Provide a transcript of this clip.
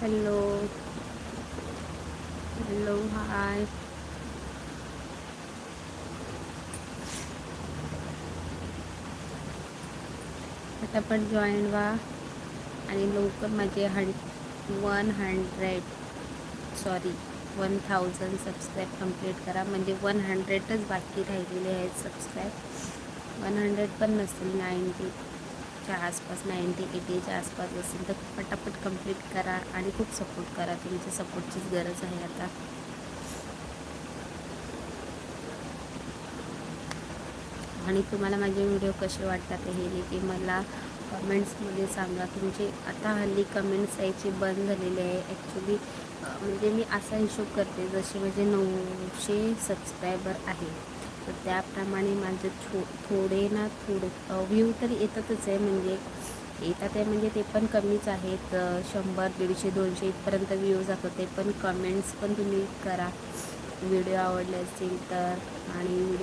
Hello hello hi पण join व्हा आणि लवकर माझे हंड one hundred sorry one thousand subscribe complete करा. म्हणजे वन हंड्रेडच बाकी राहिलेले आहेत सबस्क्राईब वन हंड्रेड पण नसेल नाईंटीच्या आसपास नाईंटी एटीच्या आसपास असेल तर पटापट कंप्लीट करा आणि खूप सपोर्ट करा. तुमच्या सपोर्टचीच गरज आहे आता. आणि तुम्हाला माझे व्हिडिओ कसे वाटतात हे देखील मला कमेंट्समध्ये सांगा. तुमचे आता हल्ली कमेंट्स यायचे बंद झालेले आहे. ॲक्च्युली म्हणजे मी असा हिशोब करते जसे म्हणजे नऊशे सबस्क्रायबर आहे. तर त्याप्रमाणे माझं थो थोडे ना थोडे व्ह्यू तर येतातच आहे. म्हणजे येतात आहे म्हणजे ते पण कमीच आहेत. शंभर दीडशे दोनशे इथपर्यंत व्ह्यू जातो ते पण कमेंट्स पण तुम्ही करा. व्हिडिओ आवडले असतील तर. आणि